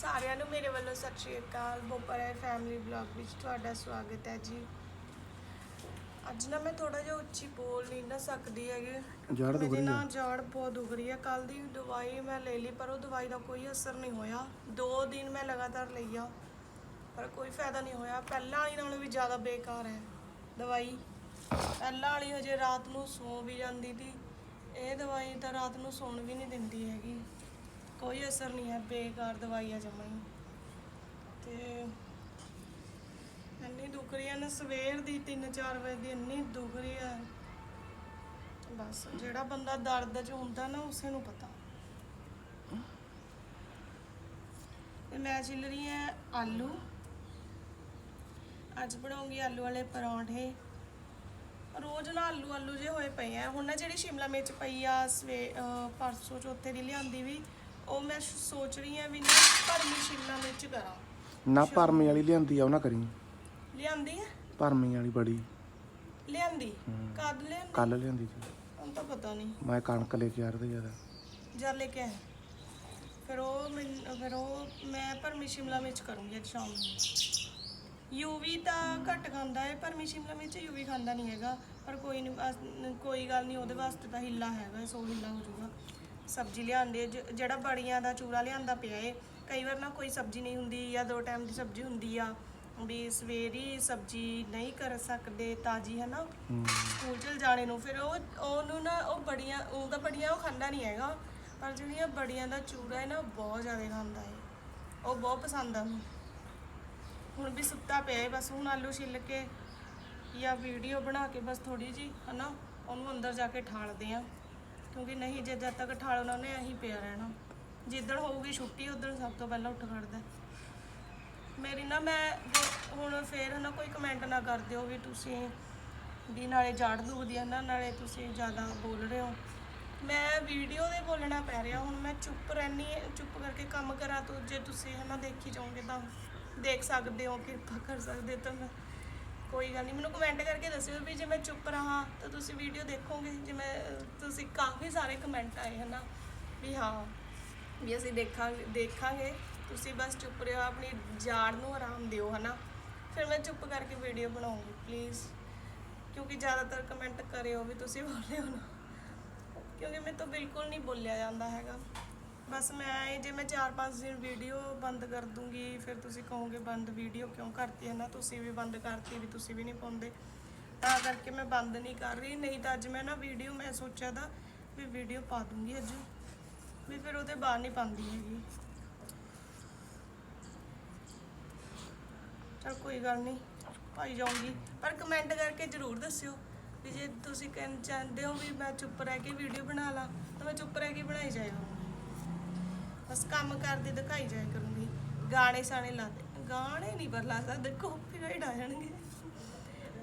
ਸਾਰਿਆਂ ਨੂੰ ਮੇਰੇ ਵੱਲੋਂ ਸਤਿ ਸ਼੍ਰੀ ਅਕਾਲ। ਬੋਪਰਾ ਫੈਮਿਲੀ ਵਲੌਗ ਵਿੱਚ ਤੁਹਾਡਾ ਸਵਾਗਤ ਹੈ ਜੀ। ਅੱਜ ਨਾ ਮੈਂ ਥੋੜਾ ਜਿਹਾ ਉੱਚੀ ਬੋਲ ਨਹੀਂ ਨਾ ਸਕਦੀ ਹੈਗੀ। ਜੜ ਦੁਖ ਰਹੀ ਨਾ ਹੈ ਜੜ ਬਹੁਤ ਦੁਖ ਰਹੀ ਹੈ ਕੱਲ ਦੀ ਦਵਾਈ ਮੈਂ ਲੈ ਲਈ ਪਰ ਉਹ ਦਵਾਈ ਦਾ ਕੋਈ ਅਸਰ ਨਹੀਂ ਹੋਇਆ। ਦੋ ਦਿਨ ਮੈਂ ਲਗਾਤਾਰ ਲਈ ਆ ਪਰ ਕੋਈ ਫਾਇਦਾ ਨਹੀਂ ਹੋਇਆ। ਪਹਿਲਾਂ ਵਾਲੀ ਨਾਲੋਂ ਵੀ ਜ਼ਿਆਦਾ ਬੇਕਾਰ ਹੈ ਦਵਾਈ। ਪਹਿਲਾਂ ਵਾਲੀ ਹਜੇ ਰਾਤ ਨੂੰ ਸੌ ਵੀ ਜਾਂਦੀ ਸੀ। ਇਹ ਦਵਾਈ ਤਾਂ ਰਾਤ ਨੂੰ ਸੌਣ ਵੀ ਨਹੀਂ ਦਿੰਦੀ ਹੈਗੀ। ਕੋਈ ਅਸਰ ਨਹੀਂ ਹੈ, ਬੇਕਾਰ ਦਵਾਈ ਆ ਜਮਾਂ ਤੇ ਇੰਨੀ ਦੁੱਖ ਰਹੀ ਹੈ ਨਾ, ਸਵੇਰ ਦੀ 3-4 ਵਜੇ ਦੀ ਇੰਨੀ ਦੁਖ ਰਹੀ ਹੈ। ਬਸ ਜਿਹੜਾ ਬੰਦਾ ਦਰਦ 'ਚ ਹੁੰਦਾ ਨਾ, ਉਸੇ ਨੂੰ ਪਤਾ। ਮੈਂ ਛਿੱਲ ਰਹੀ ਹਾਂ ਆਲੂ। ਅੱਜ ਬਣਾਉਂਗੀ ਆਲੂ ਵਾਲੇ ਪਰੌਂਠੇ। ਰੋਜ਼ ਨਾ ਆਲੂ ਆਲੂ ਜੇ ਹੋਏ ਪਏ ਆ। ਹੁਣ ਨਾ ਜਿਹੜੀ ਸ਼ਿਮਲਾ ਮਿਰਚ ਪਈ ਆ, ਸਵੇ ਪਰਸੋਂ ਚੌਥੇ ਦੀ ਲਿਆਂਦੀ ਵੀ ਉਹ ਮੈਂ ਸ਼- ਸੋਚ ਰਹੀ ਆ ਵੀ ਨਾ ਭਰਮੀ ਸ਼ਿਮਲਾ ਮਿਰਚ ਕਰਾਂ। ਨਾ ਭਰਮੀ ਵਾਲੀ ਲਿਆਂਦੀ ਆ ਉਹ ਨਾ ਕਰੀ। ਲਿਆਂਦੀ ਹੈ ਭਰਮੀ ਵਾਲੀ ਬੜੀ। ਲਿਆਂਦੀ? ਕਦ ਲਿਆਂਦੀ? ਕੱਲ ਲਿਆਂਦੀ ਸੀ। ਹੁਣ ਤਾਂ ਪਤਾ ਨਹੀਂ। ਮੈਂ ਕਣਕ ਲੈ ਕੇ ਆ ਰਿਹਾ ਜ਼ਿਆਦਾ ਜਦ ਲੈ ਕੇ ਆਏ ਫਿਰ ਉਹ ਮੈਨ- ਫਿਰ ਉਹ ਮੈਂ ਭਰਮੀ ਸ਼ਿਮਲਾ ਮਿਰਚ ਕਰੂੰਗੀ ਅੱਜ ਸ਼ਾਮ ਨੂੰ। ਯੂਵੀ ਤਾਂ ਘੱਟ ਖਾਂਦਾ ਹੈ ਭਰਮੀ ਸ਼ਿਮਲਾ ਮਿਰਚ ਯੂਵੀ ਖਾਂਦਾ ਨਹੀਂ ਹੈਗਾ। ਪਰ ਕੋਈ ਨਹੀਂ ਕੋਈ ਗੱਲ ਨਹੀਂ ਉਹਦੇ ਵਾਸਤੇ ਤਾਂ ਹਿੱਲਾ ਹੈਗਾ ਸੋ ਹਿੱਲਾ ਹੋ ਜਾਊਗਾ। ਸਬਜ਼ੀ ਲਿਆਂਦੇ ਜਿਹੜਾ ਬੜੀਆਂ ਦਾ ਚੂਰਾ ਲਿਆਂਦਾ ਪਿਆ ਏ ਕਈ ਵਾਰ ਨਾ ਕੋਈ ਸਬਜ਼ੀ ਨਹੀਂ ਹੁੰਦੀ ਜਾਂ ਦੋ ਟਾਈਮ ਦੀ ਸਬਜ਼ੀ ਹੁੰਦੀ ਆ ਵੀ ਸਵੇਰੀ ਸਬਜ਼ੀ ਨਹੀਂ ਕਰ ਸਕਦੇ ਤਾਜੀ ਹੈ। ਨਾ ਸਕੂਲ ਚਲ ਜਾਣੇ ਨੂੰ ਫਿਰ ਉਹ ਉਹਨੂੰ ਨਾ ਉਹ ਬੜੀਆਂ ਉਹ ਤਾਂ ਬੜੀਆਂ ਉਹ ਖਾਂਦਾ ਨਹੀਂ ਹੈਗਾ ਪਰ ਜਿਹੜੀਆਂ ਬੜੀਆਂ ਦਾ ਚੂਰਾ ਹੈ ਨਾ ਬਹੁਤ ਜ਼ਿਆਦਾ ਖਾਂਦਾ ਹੈ ਉਹ ਬਹੁਤ ਪਸੰਦ ਆ। ਹੁਣ ਵੀ ਸੁੱਤਾ ਪਿਆ ਹੈ ਬਸ ਹੁਣ ਆਲੂ ਛਿੱਲ ਕੇ ਜਾਂ ਵੀਡੀਓ ਬਣਾ ਕੇ ਬਸ ਥੋੜੀ ਜੀ ਹਨਾ? ਉਹਨੂੰ ਅੰਦਰ ਜਾ ਕੇ ਠਾਲਦੇ ਆ। ਕਿਉਂਕਿ ਨਹੀਂ, ਜੇ ਜਦ ਤੱਕ ਠਾਲਣਾ ਉਹਨੇ ਇਹੀ ਪਿਆ ਰਹਿਣਾ। ਜਿੱਦਣ ਹੋਊਗੀ ਛੁੱਟੀ, ਉਦੋਂ ਸਭ ਤੋਂ ਪਹਿਲਾਂ ਉੱਠ ਖੜਦਾ ਮੇਰੀ ਨਾ, ਮੈਂ ਜੋ- ਹੁਣ ਫੇਰ ਨਾ ਕੋਈ ਕਮੈਂਟ ਨਾ ਕਰ ਦਿਓ ਵੀ ਤੁਸੀਂ ਵੀ ਨਾਲੇ ਜਾੜ ਦੁਖਦੀ ਆ ਨਾ, ਨਾਲੇ ਤੁਸੀਂ ਜ਼ਿਆਦਾ ਬੋਲ ਰਹੇ ਹੋ। ਮੈਂ ਵੀਡੀਓ ਦੇ ਬੋਲਣਾ ਪੈ ਰਿਹਾ, ਹੁਣ ਮੈਂ ਚੁੱਪ ਰਹਿਣੀ ਚੁੱਪ ਕਰਕੇ ਕੰਮ ਕਰਾਂ ਤਾਂ, ਜੇ ਤੁਸੀਂ ਹਨਾ ਦੇਖੀ ਜਾਓਗੇ ਤਾਂ ਦੇਖ ਸਕਦੇ ਹੋ, ਕਿਰਪਾ ਕਰ ਸਕਦੇ ਤਾਂ ਮੈਂ। ਕੋਈ ਗੱਲ ਨਹੀਂ ਮੈਨੂੰ ਕਮੈਂਟ ਕਰਕੇ ਦੱਸਿਓ ਵੀ ਜੇ ਮੈਂ ਚੁੱਪ ਰਹਾ ਤਾਂ ਤੁਸੀਂ ਵੀਡੀਓ ਦੇਖੋਗੇ ਜਿਵੇਂ ਅਹ, ਤੁਸੀਂ ਕਾਫੀ ਸਾਰੇ ਕਮੈਂਟ ਆਏ ਹਨਾ? ਵੀ ਹਾਂ ਵੀ ਅਸੀਂ ਦੇਖਾਂਗੇ ਦੇਖਾਂਗੇ ਤੁਸੀਂ ਬਸ ਚੁੱਪ ਰਹੋ ਆਪਣੀ ਜਾੜ ਨੂੰ ਆਰਾਮ ਦਿਓ ਹਨਾ? ਫਿਰ ਮੈਂ ਚੁੱਪ ਕਰਕੇ ਵੀਡੀਓ ਬਣਾਉਂਗੀ ਪਲੀਜ਼ ਕਿਉਂਕਿ ਜ਼ਿਆਦਾਤਰ ਕਮੈਂਟ ਕਰਿਓ ਵੀ ਤੁਸੀਂ ਬੋਲ ਹੋ ਨਾ। ਕਿਉਂਕਿ ਮੇਰੇ ਤੋਂ ਬਿਲਕੁਲ ਨਹੀਂ ਬੋਲਿਆ ਜਾਂਦਾ ਹੈਗਾ। ਬਸ ਮੈਂ ਇਹ ਜੇ ਮੈਂ 4-5 ਦਿਨ ਵੀਡੀਓ ਬੰਦ ਕਰ ਦੂੰਗੀ, ਫਿਰ ਤੁਸੀਂ ਕਹੋਗੇ ਬੰਦ ਵੀਡੀਓ ਕਿਉਂ ਕਰਤੀ ਹੈ ਨਾ? ਤੁਸੀਂ ਵੀ ਬੰਦ ਕਰਤੀ, ਵੀ ਤੁਸੀਂ ਵੀ ਨਹੀਂ ਪਾਉਂਦੇ। ਤਾਂ ਕਰਕੇ ਮੈਂ ਬੰਦ ਨਹੀਂ ਕਰ ਰਹੀ। ਨਹੀਂ ਤਾਂ ਅੱਜ ਮੈਂ ਨਾ ਵੀਡੀਓ ਮੈਂ ਸੋਚਿਆ ਤਾਂ ਵੀ ਵੀਡੀਓ ਪਾ ਦੂੰਗੀ ਅੱਜ। ਵੀ ਫਿਰ ਉਹਦੇ ਬਾਹਰ ਨਹੀਂ ਪਾਉਂਦੀ ਹੈਗੀ। ਚਲ ਕੋਈ ਗੱਲ ਨਹੀਂ, ਪਾਈ ਜਾਊਂਗੀ। ਪਰ ਕਮੈਂਟ ਕਰਕੇ ਜ਼ਰੂਰ ਦੱਸਿਓ ਵੀ ਜੇ ਤੁਸੀਂ ਕਹਿਣ ਚਾਹੁੰਦੇ ਹੋ ਵੀ ਮੈਂ ਚੁੱਪ ਰਹਿ ਕੇ ਵੀਡੀਓ ਬਣਾ ਲਾਂ, ਤਾਂ ਮੈਂ ਚੁੱਪ ਰਹਿ ਕੇ ਬਣਾਈ ਜਾਇਆ ਬਸ ਕੰਮ ਕਰਦੇ ਦਿਖਾਈ ਜਾਇਆ ਕਰੂੰਗੀ। ਗਾਣੇ ਸਾਣੇ ਲਾ ਦੇ। ਗਾਣੇ ਨਹੀਂ ਪਰ ਲਾ ਸਕਦੇ ਕਾਪੀਰਾਈਟ ਆ ਜਾਣਗੇ।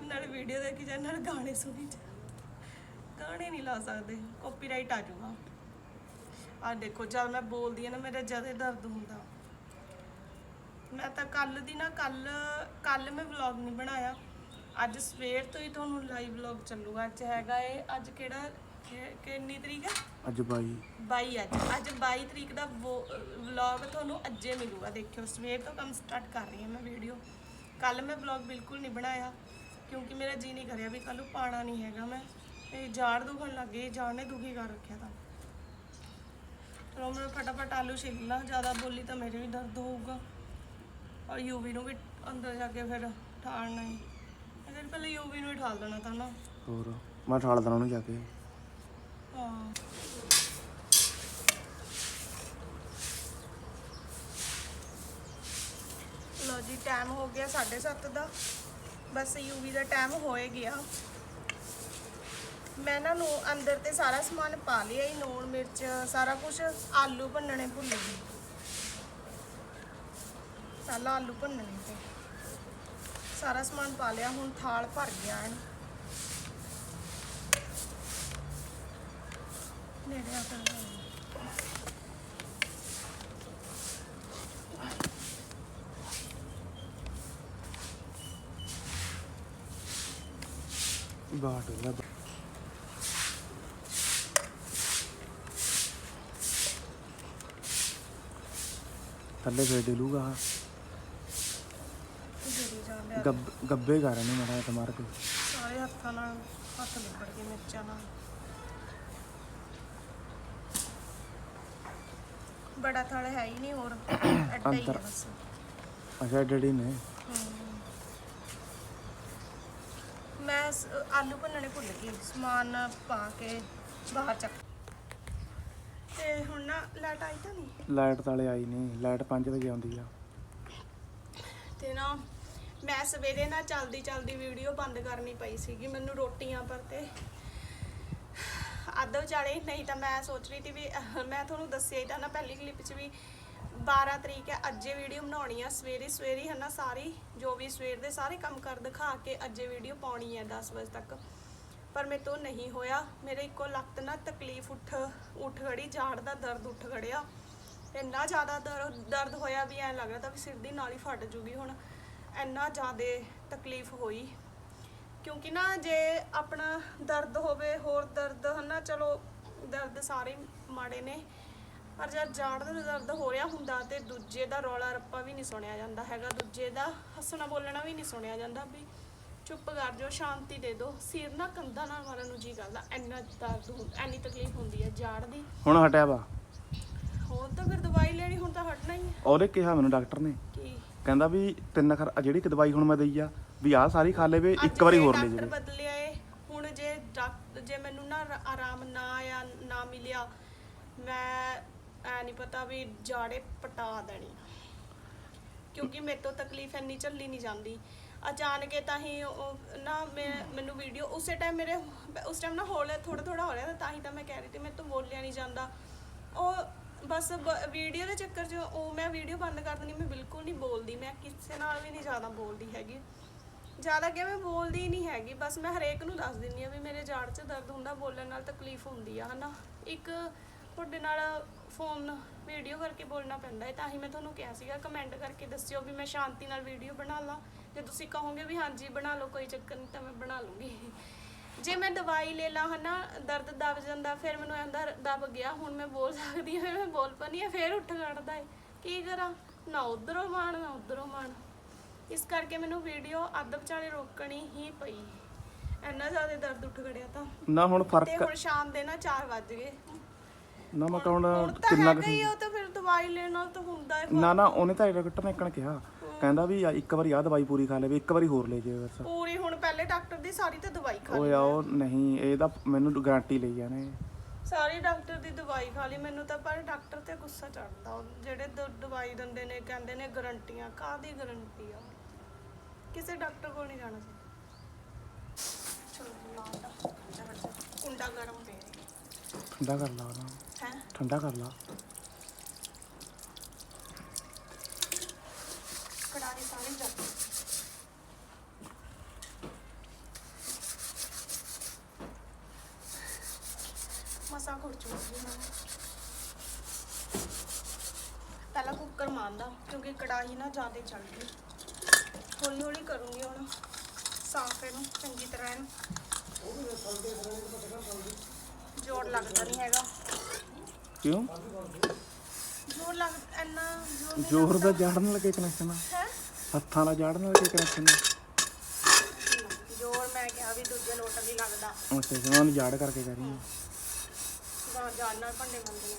ਨਾਲ ਵੀਡੀਓ ਦੇਖੀ ਜਾ, ਨਾਲ ਗਾਣੇ ਸੁਣੀ ਜਾ। ਗਾਣੇ ਨਹੀਂ ਲਾ ਸਕਦੇ ਕਾਪੀਰਾਈਟ ਆ ਜਾਊਗਾ ਆ ਦੇਖੋ, ਜਦ ਮੈਂ ਬੋਲਦੀ ਆ ਨਾ, ਮੇਰਾ ਜਦੇ ਦਰਦ ਹੁੰਦਾ। ਮੈਂ ਤਾਂ ਕੱਲ ਦੀ ਨਾ, ਕੱਲ ਕੱਲ ਮੈਂ ਵਲੌਗ ਨਹੀਂ ਬਣਾਇਆ। ਅੱਜ ਸਵੇਰ ਤੋਂ ਹੀ ਤੁਹਾਨੂੰ ਲਾਈਵ ਵਲੌਗ ਚੱਲੂਗਾ। ਅੱਜ ਹੈਗਾ ਏ ਅੱਜ ਕਿਹੜਾ ਕਿ- ਕਿੰਨੀ ਤਰੀਕ ਹੈ? ਅੱਜ ਬਾਈ। 22 ਅੱਜ। ਅੱਜ 22 ਤਰੀਕ ਦਾ ਵਲੌਗ ਤੁਹਾਨੂੰ ਅੱਜੇ ਮਿਲੂਗਾ। ਦੇਖਿਓ ਸਵੇਰ ਤੋਂ ਕੰਮ ਸਟਾਰਟ ਕਰ ਰਹੀ ਹਾਂ ਮੈਂ ਵੀਡੀਓ। ਕੱਲ ਮੈਂ ਵਲੌਗ ਬਿਲਕੁਲ ਨਹੀਂ ਬਣਾਇਆ ਕਿਉਂਕਿ ਮੇਰਾ ਜੀ ਨਹੀਂ ਕਰਿਆ ਵੀ ਕੱਲ ਨੂੰ ਪਾਣਾ ਨਹੀਂ ਹੈਗਾ ਮੈਂ। ਤੇ ਜਾੜ ਦੁਖਣ ਲੱਗ ਗਈ ਜਾੜ ਨੇ ਦੁਖੀ ਕਰ ਰੱਖਿਆ ਤਾਂ। ਚਲੋ ਮੈਂ ਫਟਾਫਟ ਆਲੂ ਛਿੱਲ ਲਾਂ। ਜ਼ਿਆਦਾ ਬੋਲੀ ਤਾਂ ਮੇਰੇ ਵੀ ਦਰਦ ਹੋਊਗਾ। ਔਰ ਯੂਵੀ ਨੂੰ ਵੀ ਅੰਦਰ ਜਾ ਕੇ ਫਿਰ ਠਾਲਣਾ ਹੀ। ਅਗਰ ਪਹਿਲੇ ਯੂਵੀ ਨੂੰ ਹੀ ਠਾਲ ਦੇਣਾ ਤਾਂ ਨਾ। ਹੋਰ? ਮੈਂ ਠਾਲ ਦੇਣਾ ਉਹਨੂੰ ਜਾ ਕੇ। ਹਾਂ ਲੋ ਜੀ ਟਾਈਮ ਹੋ ਗਿਆ 7:30 ਦਾ। ਬਸ ਯੂਵੀ ਦਾ ਟਾਈਮ ਹੋਏ ਗਿਆ। ਮੈਂ ਨਾ ਨੂੰ ਅੰਦਰ ਤੇ ਸਾਰਾ ਸਮਾਨ ਪਾ ਲਿਆ ਹੀ ਲੂਣ, ਮਿਰਚ, ਸਾਰਾ ਕੁਝ ਆਲੂ ਭੰਨਣੇ ਭੁੱਲ ਗਈ ਪਹਿਲਾਂ ਆਲੂ ਭੰਨਣੇ ਤੇ। ਸਾਰਾ ਸਮਾਨ ਪਾ ਲਿਆ, ਹੁਣ ਥਾਲ ਭਰ ਗਿਆ ਐਨ ਨੇੜੇ ਆ ਕਰ ਬਾਟ ਉਹਦਾ ਥੱਲੇ ਫੇਰ ਦੇ ਲੂਗਾ ਗੱਬੇ ਕਰ ਇਹਨੂੰ ਮੜਾ ਤੇ ਸਾਰੇ ਹੱਥਾਂ ਨਾਲ ਹੱਥ ਲਿਬੜ ਗਏ ਮਿਰਚਾਂ ਨਾਲ। ਬੜਾ ਥਾਲ ਹੈ ਹੀ ਨਹੀਂ ਹੋਰ ਐਡਾ ਹੀ ਹੈ ਅੰਦਰ। ਬਸ। ਅੱਛਾ ਡੈਡੀ ਨੇ। ਮੈਂ ਸ- ਆਲੂ ਭੁੰਨਣੇ ਭੁੱਲ ਗਈ ਸਮਾਨ ਪਾ ਕੇ ਬਾਹਰ ਚੱਕ। ਤੇ ਹੁਣ ਨਾ ਲਾਈਟ ਆਈ ਤਾਂ ਨਹੀਂ? ਲਾਈਟ ਤਾਲੇ ਆਈ ਨਹੀਂ ਲਾਈਟ 5 ਵਜੇ ਆਉਂਦੀ ਆ। ਤੇ ਨਾ ਮੈਂ ਸਵੇਰੇ ਨਾ ਚਲਦੀ ਚਲਦੀ ਵੀਡੀਓ ਬੰਦ ਕਰਨੀ ਪਈ ਸੀਗੀ ਮੈਨੂੰ ਰੋਟੀਆਂ ਪਰ ਤੇ। ਅੱਧ ਵਿਚਾਲੇ ਨਹੀਂ ਤਾਂ ਮੈਂ ਸੋਚ ਰਹੀ ਸੀ ਵੀ ਮੈਂ ਤੁਹਾਨੂੰ ਦੱਸਿਆ ਹੀ ਤਾਂ ਨਾ ਪਹਿਲੀ ਕਲਿੱਪ 'ਚ ਵੀ 12 ਤਰੀਕ ਹੈ, ਅੱਜੇ ਵੀਡੀਓ ਬਣਾਉਣੀ ਆ, ਸਵੇਰੇ ਸਵੇਰੇ ਹੀ ਹੈ ਨਾ ਸਾਰੀ, ਜੋ ਵੀ ਸਵੇਰ ਦੇ ਸਾਰੇ ਕੰਮ ਕਰ ਦਿਖਾ ਕੇ ਅੱਜੇ ਵੀਡੀਓ ਪਾਉਣੀ ਹੈ 10 ਵਜੇ ਤੱਕ। ਪਰ ਮੇਰੇ ਤੋਂ ਨਹੀਂ ਹੋਇਆ, ਮੇਰੇ ਇੱਕੋ ਲੱਤ ਨਾ ਤਕਲੀਫ ਉੱਠ ਉੱਠ ਖੜੀ, ਜਾੜ ਦਾ ਦਰਦ ਉੱਠ ਖੜਿਆ। ਇੰਨਾ ਜ਼ਿਆਦਾ ਦਰ- ਦਰਦ ਹੋਇਆ ਵੀ ਐਂ ਲੱਗ ਰਿਹਾ ਤਾਂ ਵੀ ਸਿਰ ਦੀ ਨਾਲੀ ਫਟ ਜੂਗੀ ਹੁਣ। ਇੰਨਾ ਜ਼ਿਆਦਾ ਤਕਲੀਫ ਹੋਈ। ਕਿਉਂਕਿ ਨਾ ਜੇ ਆਪਣਾ ਦਰਦ ਹੋਵੇ ਹੋਰ ਦਰਦ ਹਨਾ ਚਲੋ ਦਰਦ ਸਾਰੇ ਮਾੜੇ ਨੇ ਪਰ ਜਦ ਜਾੜ ਦਾ ਦਰਦ ਹੋ ਰਿਹਾ ਹੁੰਦਾ ਤੇ ਦੂਜੇ ਦਾ ਰੌਲਾ ਰੱਪਾ ਵੀ ਨਹੀਂ ਸੁਣਿਆ ਜਾਂਦਾ ਹੈਗਾ ਦੂਜੇ ਦਾ ਹੱਸਣਾ ਬੋਲਣਾ ਵੀ ਨਹੀਂ ਸੁਣਿਆ ਜਾਂਦਾ ਵੀ ਚੁੱਪ ਕਰ ਜਾਓ ਸ਼ਾਂਤੀ ਦੇ ਦਿਓ। ਸਿਰ ਨਾ ਕੰਧਾਂ ਨਾਲ ਮਾਰਨ ਨੂੰ ਜੀ ਕਰਦਾ ਇੰਨਾ ਦਰਦ ਹੁੰਦਾ ਇੰਨੀ ਤਕਲੀਫ ਹੁੰਦੀ ਹੈ ਜਾੜ ਦੀ। ਹੁਣ ਹਟਿਆ ਵਾ? ਹੁਣ ਤਾਂ ਫਿਰ ਦਵਾਈ ਲੈਣੀ ਹੁਣ ਤਾਂ ਹਟਣਾ ਹੀ ਹੈ। ਉਹਦੇ ਕਿਹਾ ਮੈਨੂੰ ਡਾਕਟਰ ਨੇ। ਕੀ? ਕਹਿੰਦਾ ਵੀ ਤਿੰਨ ਖਰ ਆਹ ਜਿਹੜੀ ਕਿ ਦਵਾਈ ਹੁਣ ਮੈਂ ਦਈ ਆ ਵੀ ਆਹ ਸਾਰੀ ਖਾ ਲੇਵੇ ਅੱਜ ਇੱਕ ਵਾਰੀ ਹੋਰ ਲੈ ਡਾਕਟਰ ਜਾਵੇ। ਬਦਲਿਆ ਏ। ਹੁਣ ਜੇ ਡਾਕ- ਜੇ ਮੈਨੂੰ ਨਾ ਰ- ਆਰਾਮ ਨਾ ਆਇਆ ਨਾ ਮਿਲਿਆ ਮੈਂ ਐ ਨਹੀਂ ਪਤਾ ਵੀ ਜਾੜੇ ਪਟਾ ਦੇਣੀ ਕਿਉਂਕਿ ਮੇਰੇ ਤੋਂ ਤਕਲੀਫ ਇੰਨੀ ਝੱਲੀ ਨਹੀਂ ਜਾਂਦੀ। ਅਚਾਨਕ ਹੀ ਤਾਂ ਹੀ ਉਹ ਨਾ ਮੈਂ ਮੈਨੂੰ ਵੀਡੀਓ ਉਸੇ ਟਾਈਮ ਮੇਰੇ ਉਸ ਟਾਈਮ ਨਾ ਹੌਲੇ ਥੋੜਾ ਥੋੜਾ ਹੋ ਰਿਹਾ ਤਾਂ ਹੀ ਤਾਂ ਮੈਂ ਕਹਿ ਰਹੀ ਸੀ ਮੇਰੇ ਤੋਂ ਬੋਲਿਆ ਨਹੀਂ ਜਾਂਦਾ। ਉਹ ਬਸ ਵੀਡੀਓ ਦੇ ਚੱਕਰ 'ਚ ਉਹ ਮੈਂ ਵੀਡੀਓ ਬੰਦ ਕਰ ਦਿੰਦੀ ਮੈਂ ਬਿਲਕੁਲ ਨਹੀਂ ਬੋਲਦੀ ਮੈਂ ਕਿਸੇ ਨਾਲ ਵੀ ਨਹੀਂ ਜ਼ਿਆਦਾ ਬੋਲਦੀ ਹੈਗੀ। ਜ਼ਿਆਦਾ ਕਿ ਮੈਂ ਬੋਲਦੀ ਨਹੀਂ ਹੈਗੀ, ਬਸ ਮੈਂ ਹਰੇਕ ਨੂੰ ਦੱਸ ਦਿੰਦੀ ਆ ਵੀ ਮੇਰੇ ਜਾੜ 'ਚ ਦਰਦ ਹੁੰਦਾ, ਬੋਲਣ ਨਾਲ ਤਕਲੀਫ ਹੁੰਦੀ ਆ, ਹਨਾ। ਇੱਕ ਤੁਹਾਡੇ ਨਾਲ ਫੋਨ ਵੀਡੀਓ ਕਰਕੇ ਬੋਲਣਾ ਪੈਂਦਾ ਹੈ, ਤਾਂ ਹੀ ਮੈਂ ਤੁਹਾਨੂੰ ਕਿਹਾ ਸੀਗਾ, ਕਮੈਂਟ ਕਰਕੇ ਦੱਸਿਓ ਵੀ ਮੈਂ ਸ਼ਾਂਤੀ ਨਾਲ ਵੀਡੀਓ ਬਣਾ ਲਾਂ। ਜੇ ਤੁਸੀਂ ਕਹੋਗੇ ਵੀ ਹਾਂਜੀ, ਬਣਾ ਲਓ, ਕੋਈ ਚੱਕਰ ਨਹੀਂ, ਤਾਂ ਮੈਂ ਬਣਾ ਲੂੰਗੀ। ਜੇ ਮੈਂ ਦਵਾਈ ਲੈ ਲਾਂ, ਹਨਾ, ਦਰਦ ਦਬ ਜਾਂਦਾ, ਫਿਰ ਮੈਨੂੰ ਆਂਦਾ ਦਬ ਗਿਆ, ਹੁਣ ਮੈਂ ਬੋਲ ਸਕਦੀ ਹਾਂ ਫਿਰ ਮੈਂ ਬੋਲ ਪਨੀ ਆ ਫਿਰ ਉੱਠ ਖੜਦਾ ਹੈ। ਕੀ ਕਰਾਂ? ਨਾ ਉਧਰੋਂ ਮਾਣ, ਨਾ ਉਧਰੋਂ ਮਾਣ। ਇਸ ਕਰਕੇ ਮੈਨੂੰ ਵੀਡੀਓ ਅੱਧ ਵਿਚਾਲੇ ਰੋਕਣੀ ਹੀ ਪਈ। ਇੰਨਾ ਜ਼ਿਆਦਾ ਦਰਦ ਉੱਠ ਖੜਿਆ ਤਾਂ। ਨਾ ਹੁਣ ਤੇ ਫ਼ਰਕ ਹੁਣ ਸ਼ਾਮ ਦੇ ਨਾ 4 ਵੱਜ ਗਏ। ਨਾ ਮੈਂ ਕਹਣ ਹੁਣ ਤਾਂ ਕਿੰਨਾ ਹੈਗਾ ਕੁ ਹੀ ਆ, ਉਹ ਤਾਂ ਫਿਰ ਦਵਾਈ ਲੈਣ ਨਾਲ ਤਾਂ ਹੁੰਦਾ ਹੈ ਨਾ ਨਾ ਉਹਨੇ ਤਾਂ ਡਾਕਟਰ ਨੇ ਇੱਕਣ ਕਿਹਾ। ਕਹਿੰਦਾ ਵੀ ਆ ਇੱਕ ਵਾਰੀ ਆ ਦਵਾਈ ਪੂਰੀ ਖਾ ਲੇਵੇ ਇੱਕ ਵਾਰੀ ਹੋਰ ਲੈ ਜਾਵੇ ਬਸ। ਪੂਰੀ ਹੁਣ ਪਹਿਲੇ ਡਾਕਟਰ ਦੀ ਸਾਰੀ ਤਾਂ ਦਵਾਈ ਖਾ ਓਏ ਲਈ ਆ ਉਹ ਨਹੀਂ ਇਹਦਾ ਮੈਨੂੰ ਗਾਰੰਟੀ ਲਈ ਆ ਨੇ ਸਾਰੀ ਡਾਕਟਰ ਦੀ ਦਵਾਈ ਖਾ ਲਈ ਮੈਨੂੰ ਤਾਂ ਪਰ ਡਾਕਟਰ ਤੇ ਗੁੱਸਾ ਚੜਦਾ ਜਿਹੜੇ ਦ- ਦਵਾਈ ਦਿੰਦੇ ਨੇ ਕਹਿੰਦੇ ਨੇ ਗਰੰਟੀਆਂ ਕਾਦੀ ਗਰੰਟੀ ਆ? ਕਿਸੇ ਡਾਕਟਰ ਕੋਲ ਨਹੀਂ ਜਾਣਾ ਸੀ ਚਲੋ ਕੁੰਡਾ ਗਰਮ ਠੰਡਾ ਕਰ ਲਾ ਉਹਨੂੰ। ਹੈ? ਠੰਡਾ ਕਰ ਲਾ। ਕੜਾਹੀ ਸਾਰੀ ਜੱਟ ਮਸਾ ਖੁਰਚੂ ਸੀ ਮੈਂ। ਪਹਿਲਾਂ ਕੁੱਕਰ ਮਾਰਦਾ ਕਿਉਂਕਿ ਕੜਾਹੀ ਨਾ ਜ਼ਿਆਦਾ ਚੜ ਗਈ। ਹੌਲੀ ਹੌਲੀ ਕਰੂੰਗੀ ਹੁਣ। ਸਾਫ਼ ਇਹਨੂੰ ਚੰਗੀ ਤਰ੍ਹਾਂ ਇਹਨੂੰ। ਜੋੜ ਲੱਗਦਾ ਨਹੀਂ ਹੈਗਾ। ਕਿਉਂ? ਜੋੜ ਲੱਗ ਇੰਨਾ ਜੋੜ ਨਹੀਂ ਜ਼ੋਰ ਦਾ ਜਾੜਨ ਲੱਗੇ ਕਨੈਕਸ਼ਨ ਹੈ? ਹੱਥਾਂ ਨਾਲ ਜਾੜਨ ਲੱਗੇ ਕਨੈਕਸ਼ਨ ਜੋੜ ਮੈਂ ਕਿਹਾ ਵੀ ਦੂਜੇ ਲੋਟ ਵੀ ਲੱਗਦਾ। ਅੱਛਾ ਜੀ ਮੈਂ ਉਹਨੂੰ ਜਾੜ ਕਰਕੇ ਕਹਿ ਰਹੀ ਹਾਂ ਜਾਂ ਜਾਨ ਨਾਲ ਭਾਂਡੇ ਮੰਗਦੇ ਨੇ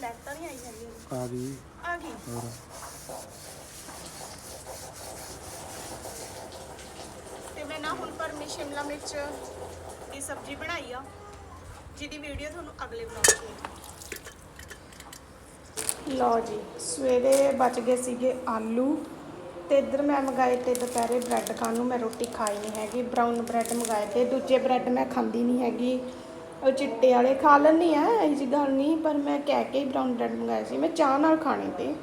ਲੈਟ ਤਾਂ ਨਹੀਂ ਆਈ ਹੈਗੀ ਉਹਦੀ। ਆ ਗਈ ਆ ਗਈ ਹੋਰ। ਤੇ ਮੈਂ ਨਾ ਹੁਣ ਪਰਮੀ ਸ਼ਿਮਲਾ ਮਿਰਚ ਦੀ ਸਬਜ਼ੀ ਬਣਾਈ ਆ ਜਿਹਦੀ ਵੀਡੀਓ ਤੁਹਾਨੂੰ ਅਗਲੇ ਵਲੌਗ 'ਚ ਮਿਲੇਗੀ ਲਓ ਜੀ ਸਵੇਰੇ ਬਚ ਗਏ ਸੀਗੇ ਆਲੂ ਤੇ ਇੱਧਰ ਮੈਂ ਮੰਗਾਏ ਤੇ ਦੁਪਹਿਰੇ ਬ੍ਰੈਡ ਖਾਣ ਨੂੰ ਮੈਂ ਰੋਟੀ ਖਾਈ ਨਹੀਂ ਹੈਗੀ ਬਰਾਊਨ ਬ੍ਰੈਡ ਮੰਗਾਏ ਤੇ ਦੂਜੇ ਬ੍ਰੈਡ ਮੈਂ ਖਾਂਦੀ ਨਹੀਂ ਹੈਗੀ। ਉਹ ਚਿੱਟੇ ਵਾਲੇ ਖਾ ਲੈਂਦੀ ਆ, ਇਹੋ ਜੀ ਗੱਲ ਨਹੀਂ, ਪਰ ਮੈਂ ਕਹਿ ਕੇ ਹੀ ਬਰਾਊਨ ਬ੍ਰੈਡ ਮੰਗਾਏ ਸੀ। ਮੈਂ ਚਾਹ ਨਾਲ ਖਾਣੇ ਤੇ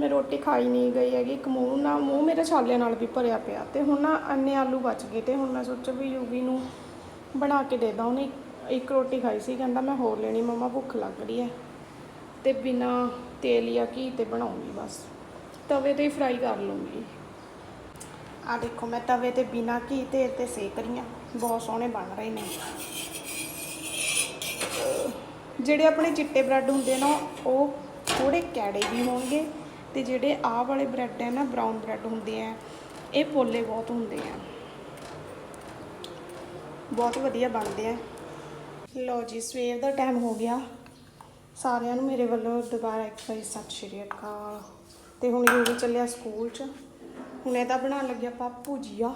ਮੈਂ ਰੋਟੀ ਖਾਈ ਨਹੀਂ ਗਈ ਹੈਗੀ, ਇੱਕ ਮੂੰਹ ਨਾ, ਮੂੰਹ ਮੇਰਾ ਛਾਲਿਆਂ ਨਾਲ ਵੀ ਭਰਿਆ ਪਿਆ। ਤੇ ਹੁਣ ਨਾ ਅੰਨੇ ਆਲੂ ਬਚ ਗਏ ਤੇ ਹੁਣ ਮੈਂ ਸੋਚਿਆ ਵੀ ਯੂਵੀ ਨੂੰ ਬਣਾ ਕੇ ਦੇ ਦਾਂ। ਉਹਨੇ ਇੱਕ- ਇੱਕ ਰੋਟੀ ਖਾਈ ਸੀ, ਕਹਿੰਦਾ ਮੈਂ ਹੋਰ ਲੈਣੀ, ਮਮਾ ਭੁੱਖ ਲੱਗ ਰਹੀ ਹੈ। ਤੇ ਬਿਨਾ ਤੇਲ ਜਾਂ ਘੀ ਤੇ ਬਣਾਉਂਗੀ ਬਸ। ਤਵੇ ਤੇ ਹੀ ਫਰਾਈ ਕਰ ਲੂੰਗੀ। ਆ ਦੇਖੋ, ਮੈਂ ਤਵੇ ਤੇ ਬਿਨਾ ਘੀ ਤੇਲ ਤੇ ਸੇਕ ਰਹੀ ਹਾਂ। ਬਹੁਤ ਸੋਹਣੇ ਬਣ ਰਹੇ ਨੇ। ਜਿਹੜੇ ਆਪਣੇ ਚਿੱਟੇ ਬ੍ਰੈਡ ਹੁੰਦੇ ਨਾ, ਉਹ ਥੋੜੇ ਕੈੜੇ ਵੀ ਹੋਣਗੇ ਤੇ ਜਿਹੜੇ ਆਹ ਵਾਲੇ ਬ੍ਰੈਡ ਹੈ ਨਾ, ਬ੍ਰਾਊਨ ਬ੍ਰੈਡ ਹੁੰਦੇ ਆ, ਇਹ ਪੋਲੇ ਬਹੁਤ ਹੁੰਦੇ ਆ। ਬਹੁਤ ਵਧੀਆ ਬਣਦੇ ਆ। ਲੋ ਜੀ, ਸਵੇਰ ਦਾ ਟਾਈਮ ਹੋ ਗਿਆ। ਸਾਰਿਆਂ ਨੂੰ ਮੇਰੇ ਵੱਲੋਂ ਦੁਬਾਰਾ ਇੱਕ ਵਾਰੀ ਸਤਿ ਸ਼੍ਰੀ ਅਕਾਲ। ਤੇ ਹੁਣ ਯੂਵੀ ਚੱਲਿਆ ਸਕੂਲ 'ਚ। ਹੁਣ ਇਹਦਾ ਬਣਾਉਣ ਲੱਗਿਆ ਆਪਾਂ ਭੁਜੀਆ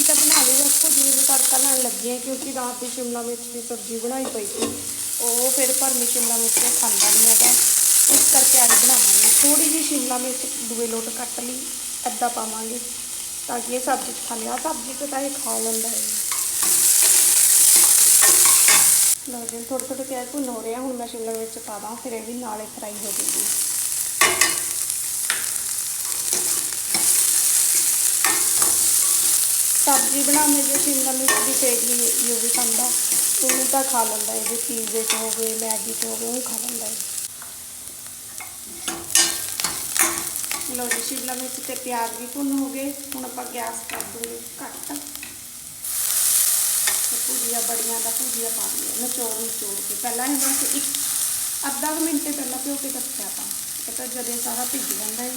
ਰੋਟੀ ਤਾਂ ਬਣਾ ਲਈ ਬਸ ਭੁਜੀਏ ਨੂੰ ਤੜਕਾ ਲਾਉਣ ਲੱਗੇ ਹਾਂ, ਕਿਉਂਕਿ ਰਾਤ ਦੀ ਸ਼ਿਮਲਾ ਮਿਰਚ ਦੀ ਸਬਜ਼ੀ ਬਣਾਈ ਪਈ ਸੀ। ਉਹ ਫਿਰ ਭਰਮੀ ਸ਼ਿਮਲਾ ਮਿਰਚ ਖਾਂਦਾ ਨਹੀਂ ਹੈਗਾ। ਇਸ ਕਰਕੇ ਅੱਜ ਬਣਾਵਾਂਗੇ। ਥੋੜੀ ਜਿਹੀ ਸ਼ਿਮਲਾ ਮਿਰਚ ਦੂਏ ਲੋਟ ਕੱਟ ਲਈ, ਅੱਧਾ ਪਾਵਾਂਗੇ, ਤਾਂ ਕਿ ਇਹ ਸਬਜ਼ੀ 'ਚ ਖਾ ਲਿਆ। ਸਬਜ਼ੀ 'ਚ ਤਾਂ ਇਹ ਖਾ ਲੈਂਦਾ ਹੈ। ਲਓ ਜੀ ਥੋੜੇ ਥੋੜੇ ਪਿਆਜ਼ ਭੁੰਨ ਹੋ ਰਹੇ ਹੁਣ ਮੈਂ ਸ਼ਿਮਲਾ ਮਿਰਚ ਪਾ ਦਾਂ, ਫਿਰ ਇਹ ਵੀ ਨਾਲੇ ਫਰਾਈ ਹੋ ਜਾਊਗੀ। ਸਬਜ਼ੀ ਬਣਾਉਣੇ ਜੇ ਸ਼ਿਮਲਾ ਮਿਰਚ ਦੀ ਫੇਗਲੀ ਯੂ ਵੀ ਖਾਂਦਾ। ਉਹਨੂੰ ਤਾਂ ਖਾ ਲੈਂਦਾ, ਇਹਦੇ ਪੀਜ਼ੇ 'ਚ ਹੋ ਗਏ ਮੈਗੀ 'ਚ ਹੋ ਗਏ ਉਹ ਖਾ ਲੈਂਦਾ ਹੈ ਲਓ ਜੀ, ਸ਼ਿਮਲਾ ਮਿਰਚ ਤੇ ਪਿਆਜ਼ ਵੀ ਭੁੰਨ ਹੋ ਗਏ। ਹੁਣ ਆਪਾਂ ਗੈਸ ਕਰ ਦੂੰਗੇ ਘੱਟ। ਤੇ ਭੁਜੀਆ, ਬੜੀਆਂ ਦਾ ਭੁਜੀਆ ਪਾ ਦਿਓ ਨਿਚੋੜ ਨਿਚੋੜ ਕੇ। ਪਹਿਲਾਂ ਹੀ ਬਸ ਇੱਕ ਅੱਧਾ ਕੁ ਮਿੰਟ ਪਹਿਲਾਂ ਭਿਓ ਕੇ ਰੱਖਿਆ ਆਪਾਂ। ਇਹ ਤਾਂ ਜਦੇ ਸਾਰਾ ਭਿੱਜ ਜਾਂਦਾ ਹੈ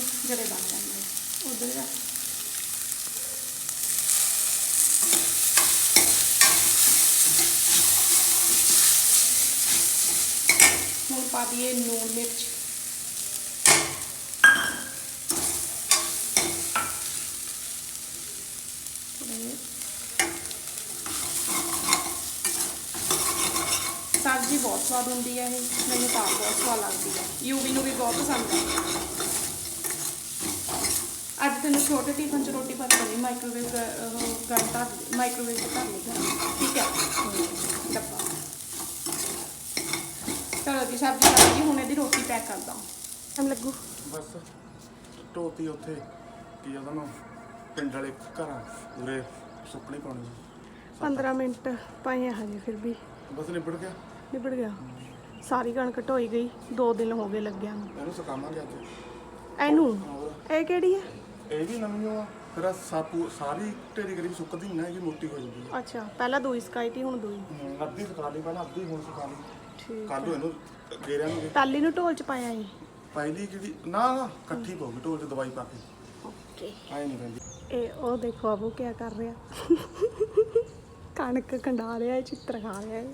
ਜਦੇ ਬਣ ਜਾਂਦਾ ਹੈ ਉਧਰ ਰੱਖ ਹੁਣ ਪਾ ਦਈਏ ਨੂਣ ਮਿਰਚ ਥੋੜ੍ਹੇ ਸਬਜ਼ੀ ਬਹੁਤ ਸਵਾਦ ਹੁੰਦੀ ਹੈ ਇਹ ਮੈਨੂੰ ਤਾਂ ਆਪ ਬਹੁਤ ਸਵਾਦ ਲੱਗਦੀ ਹੈ ਯੂਵੀ ਨੂੰ ਵੀ ਬਹੁਤ ਪਸੰਦ ਹੈ ਅੱਜ ਤੈਨੂੰ ਛੋਟੇ ਟਿਫਨ ਚ ਰੋਟੀ ਪਾ ਕੇ ਮਾਈਕ੍ਰੋਵੇਵ ਕਰਤਾ ਮਾਈਕ੍ਰੋਵੇਵ ਚ ਕਰ ਲੇਗਾ ਠੀਕ ਹੈ ਡੱਬਾ ਚਲੋ ਜੀ ਸਬਜ਼ੀ ਬਣ ਗਈ ਹੁਣ ਇਹਦੀ ਰੋਟੀ ਪੈਕ ਕਰਦਾ। ਟਾਈਮ ਲੱਗੂ। ਬਸ ਢੋਤੀ ਉੱਥੇ ਕੀ ਉਹਦਾ ਨਾਮ? ਪਿੰਡ ਵਾਲੇ ਘਰਾਂ ਉਰੇ ਸੁੱਕਣੀ ਪਾਉਣੀ 15 ਮਿੰਟ ਪਏ ਆ ਹਜੇ ਫਿਰ ਵੀ। ਬਸ ਨਿਬੜ ਗਿਆ? ਨਿਬੜ ਗਿਆ। ਸਾਰੀ ਕਣਕ ਢੋਈ ਗਈ 2 ਦਿਨ ਹੋ ਗਏ ਲੱਗਿਆ ਨੂੰ। ਇਹਨੂੰ ਸੁਕਾਵਾਂਗੇ ਅੱਜ। ਇਹਨੂੰ? ਇਹ ਕਿਹੜੀ ਹੈ ਇਹ ਵੀ ਨਵੀਂ ਓ ਆ। ਫਿਰ ਆਹ ਸਾਪੂ ਸਾਰੀ ਢੇਰੀ ਕਰੀ ਸੁੱਕਦੀ ਨਹੀਂ ਨਾ ਇਹ ਮੋਟੀ ਹੋ ਜਾਂਦੀ ਹੈ ਅੱਛਾ ਪਹਿਲਾਂ ਦੂਈ ਸਕਾਈ ਤੀ ਹੁਣ ਦੂਈ ਹਮ, ਅੱਧੀ ਸੁਕਾ ਲਈ ਪਹਿਲਾਂ ਅੱਧੀ ਹੁਣ ਸੁਕਾ ਲਈ। ਕੱਲ ਨੂੰ ਇਹਨੂੰ ਗੇਰਿਆਂ ਨੂੰ ਟਾਲੀ ਨੂੰ ਢੋਲ ਚ ਪਾਇਆ ਏ ਪਹਿਲੀ ਜਿਹੜੀ ਨਾ ਨਾ ਇਕੱਠੀ ਪਊਗੀ ਢੋਲ 'ਚ ਦਵਾਈ ਪਾ ਕੇ। ਓਕੇ। ਆਏ ਨਹੀਂ ਪੈਂਦੀ। ਇਹ ਉਹ ਦੇਖੋ ਆਬੂ ਕੀ ਕਰ ਰਿਹਾ। ਕਣਕ ਕੰਡਾ ਰਿਹਾ ਹੈ ਚਿੱਤਰ ਖਾ ਰਿਹਾ। ਹੈ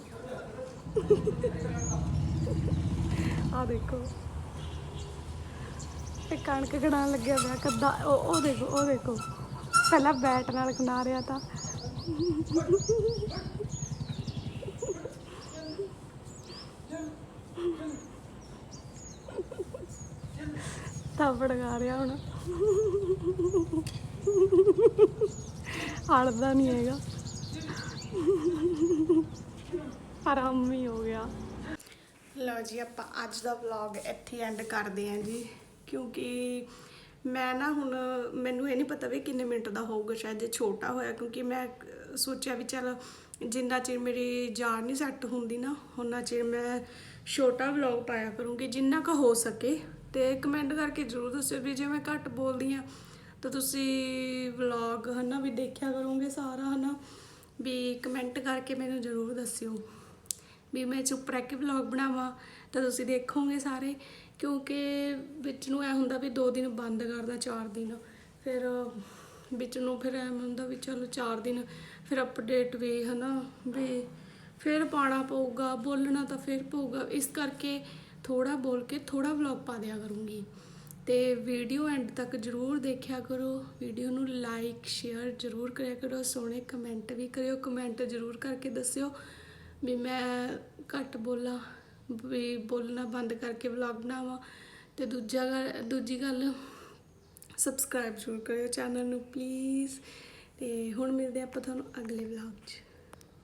ਆ ਦੇਖੋ। ਇਹ ਕਣਕ ਕਢਾਉਣ ਲੱਗਿਆ ਪਿਆ ਕੱਦਾ ਉਹ ਉਹ ਦੇਖੋ ਉਹ ਦੇਖੋ। ਪਹਿਲਾਂ ਬੈਟ ਨਾਲ ਕਢਾ ਰਿਹਾ ਤਾਂ। ਥੱਪੜ ਖਾ ਰਿਹਾ ਹੁਣ। ਹੜਦਾ ਨਹੀਂ ਹੈਗਾ। ਆਰਾਮ ਹੀ ਹੋ ਗਿਆ। ਲਓ ਜੀ, ਆਪਾਂ ਅੱਜ ਦਾ ਵਲੌਗ ਇੱਥੇ ਐਂਡ ਕਰਦੇ ਆਂ ਜੀ। ਕਿਉਂਕਿ ਮੈਂ ਨਾ ਹੁਣ, ਮੈਨੂੰ ਇਹ ਨਹੀਂ ਪਤਾ ਵੀ ਕਿੰਨੇ ਮਿੰਟ ਦਾ ਹੋਊਗਾ, ਸ਼ਾਇਦ ਜੇ ਛੋਟਾ ਹੋਇਆ, ਕਿਉਂਕਿ ਮੈਂ ਸੋਚਿਆ ਵੀ ਚਲ ਜਿੰਨਾ ਚਿਰ ਮੇਰੀ ਜਾਨ ਨਹੀਂ ਸੈੱਟ ਹੁੰਦੀ ਨਾ, ਉਹਨਾਂ ਚਿਰ ਮੈਂ ਛੋਟਾ ਵਲੌਗ ਪਾਇਆ ਕਰੂੰਗੀ, ਜਿੰਨਾ ਕੁ ਹੋ ਸਕੇ। ਤੇ ਕਮੈਂਟ ਕਰਕੇ ਜ਼ਰੂਰ ਦੱਸਿਓ ਵੀ ਜੇ ਮੈਂ ਘੱਟ ਬੋਲਦੀ ਆ ਤਾਂ ਤੁਸੀਂ ਵਲੌਗ ਹਨਾ ਵੀ ਦੇਖਿਆ ਕਰੋਗੇ ਸਾਰਾ ਹਨਾ, ਵੀ ਕਮੈਂਟ ਕਰਕੇ ਮੈਨੂੰ ਜ਼ਰੂਰ ਦੱਸਿਓ। ਵੀ ਮੈਂ ਚੁੱਪ ਰਹਿ ਕੇ ਵਲੌਗ ਬਣਾਵਾਂ, ਤਾਂ ਤੁਸੀਂ ਦੇਖੋਗੇ ਸਾਰੇ, ਕਿਉਂਕਿ ਵਿੱਚ ਨੂੰ ਐ ਹੁੰਦਾ ਵੀ 2 ਦਿਨ ਬੰਦ ਕਰਦਾ 4 ਦਿਨ। ਫਿਰ ਵਿੱਚ ਨੂੰ ਫਿਰ ਐ ਹੁੰਦਾ ਵੀ ਚਲੋ 4 ਦਿਨ ਫਿਰ ਅਪਡੇਟ ਵੀ ਹਨਾ, ਵੀ ਫਿਰ ਪਾਣਾ ਪਊਗਾ, ਬੋਲਣਾ ਤਾਂ ਫਿਰ ਪਊਗਾ। ਇਸ ਕਰਕੇ ਥੋੜਾ ਬੋਲ ਕੇ ਥੋੜਾ ਵਲੌਗ ਪਾ ਦਿਆ ਕਰੂੰਗੀ। ਤੇ ਵੀਡੀਓ ਐਂਡ ਤੱਕ ਜਰੂਰ ਦੇਖਿਆ ਕਰੋ। ਵੀਡੀਓ ਨੂੰ ਲਾਈਕ ਸ਼ੇਅਰ ਜਰੂਰ ਕਰਿਆ ਕਰੋ। ਸੋਹਣੇ ਕਮੈਂਟ ਵੀ ਕਰਿਓ। ਕਮੈਂਟ ਜਰੂਰ ਕਰਕੇ ਦੱਸਿਓ ਵੀ ਮੈਂ ਘੱਟ ਬੋਲਾਂ, ਵੀ ਬੋਲਣਾ ਬੰਦ ਕਰਕੇ ਵਲੌਗ ਬਣਾਵਾਂ। ਤੇ ਦੂਜਾ ਗੱਲ- ਦੂਜੀ ਗੱਲ ਸਬਸਕ੍ਰਾਈਬ ਜ਼ਰੂਰ ਕਰਿਓ ਚੈਨਲ ਨੂੰ ਪਲੀਜ਼ ਤੇ ਹੁਣ ਮਿਲਦੇ ਆਪਾਂ ਤੁਹਾਨੂੰ ਅਗਲੇ ਵਲੌਗ 'ਚ।